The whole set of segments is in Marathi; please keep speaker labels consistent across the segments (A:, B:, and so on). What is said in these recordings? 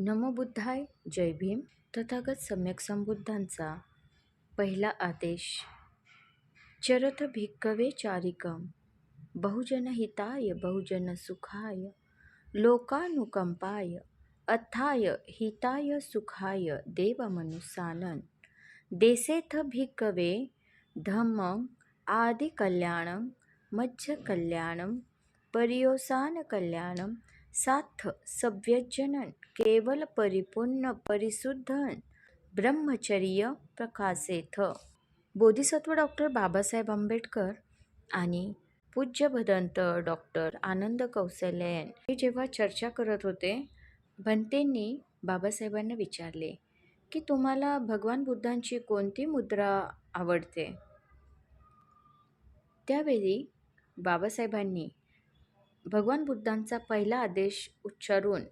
A: नमो बुद्धाय जय भीम. तथागत सम्यक संबुद्धांचा पहिला आदेश. चरथ भिक्कवे चारिकम बहुजनहिताय बहुजनसुखाय लोकानुकंपाय अथाय हिताय सुखाय देवमनुसानन. देसेथ भिक्कवे धम्मं आदिकल्याणं मज्जकल्याणं पर्योसानकल्याणं साथ सव्यजनन केवल परिपूर्ण परिशुद्धन ब्रह्मचर्य प्रकाशेथ बोधिसत्व डॉक्टर बाबासाहेब आंबेडकर आणि पूज्य भदंत डॉक्टर आनंद कौसल्यायन हे जेव्हा चर्चा करत होते भंतेंनी बाबासाहेबांना विचारले की तुम्हाला भगवान बुद्धांची कोणती मुद्रा आवडते? त्यावेळी बाबासाहेबांनी भगवान बुद्धांचा पहिला आदेश उच्चारून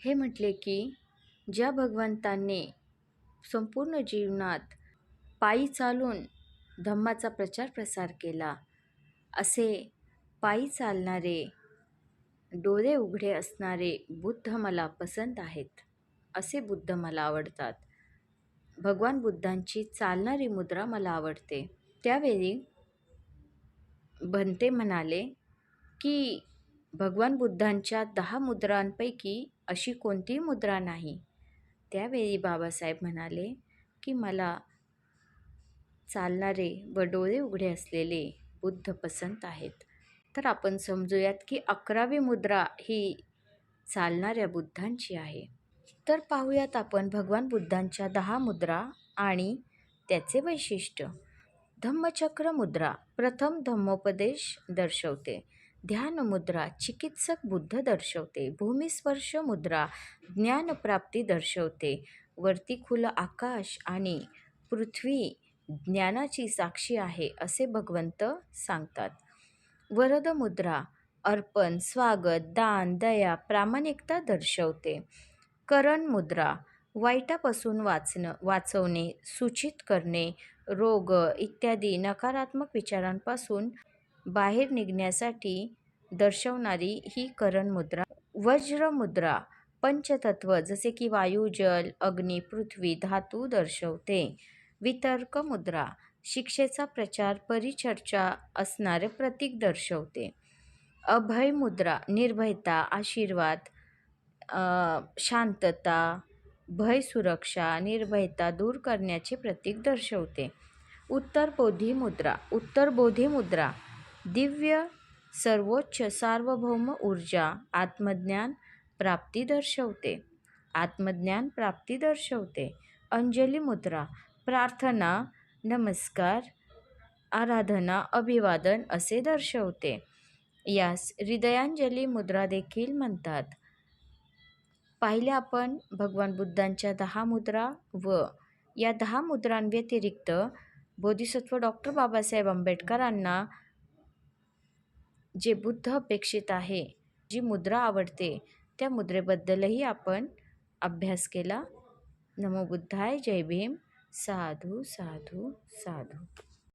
A: हे म्हटले की ज्या भगवंतांनी संपूर्ण जीवनात पायी चालून धम्माचा प्रचार प्रसार केला असे पायी चालणारे डोळे उघडे असणारे बुद्ध मला पसंत आहेत असे बुद्ध मला आवडतात. भगवान बुद्धांची चालणारी मुद्रा मला आवडते. त्यावेळी भंते म्हणाले की भगवान बुद्धांच्या दहा मुद्रांपैकी अशी कोणतीही मुद्रा नाही. त्यावेळी बाबासाहेब म्हणाले की मला चालणारे व डोळे उघडे असलेले बुद्ध पसंत आहेत. तर आपण समजूयात की अकरावी मुद्रा ही चालणाऱ्या बुद्धांची आहे. तर पाहूयात आपण भगवान बुद्धांच्या दहा मुद्रा आणि त्याचे वैशिष्ट्य. धम्मचक्र मुद्रा प्रथम धम्मोपदेश दर्शवते. ध्यान मुद्रा चिकित्सक बुद्ध दर्शवते. भूमिस्पर्श मुद्रा ज्ञानप्राप्ती दर्शवते. वरती खुलं आकाश आणि पृथ्वी ज्ञानाची साक्षी आहे असे भगवंत सांगतात. वरद मुद्रा अर्पण स्वागत दान दया प्रामाणिकता दर्शवते. करण मुद्रा वाईटापासून वाचणं वाचवणे सूचित करणे रोग इत्यादी नकारात्मक विचारांपासून बाहेर निघण्यासाठी दर्शवणारी ही करण मुद्रा. वज्र मुद्रा पंचतत्व जसे की वायू जल अग्नी पृथ्वी धातू दर्शवते. वितर्क मुद्रा शिक्षेचा प्रचार परिचर्चा असणारे प्रतीक दर्शवते. अभय मुद्रा निर्भयता आशीर्वाद शांतता भय सुरक्षा निर्भयता दूर करण्याचे प्रतीक दर्शवते. उत्तर बोधी मुद्रा उत्तर बोधी मुद्रा दिव्य सर्वोच्च सार्वभौम ऊर्जा आत्मज्ञान प्राप्ती दर्शवते. आत्मज्ञान प्राप्ती दर्शवते. अंजली मुद्रा प्रार्थना नमस्कार आराधना अभिवादन असे दर्शवते. यास हृदयांजली मुद्रा देखील म्हणतात. पाहिले आपण भगवान बुद्धांच्या दहा मुद्रा व या दहा मुद्रांव्यतिरिक्त बोधिसत्व डॉक्टर बाबासाहेब आंबेडकरांना जे बुद्ध अपेक्षित आहे जी मुद्रा आवडते त्या मुद्रेबद्दलही आपण अभ्यास केला. नमो बुद्धाय जय भीम. साधू साधू साधू.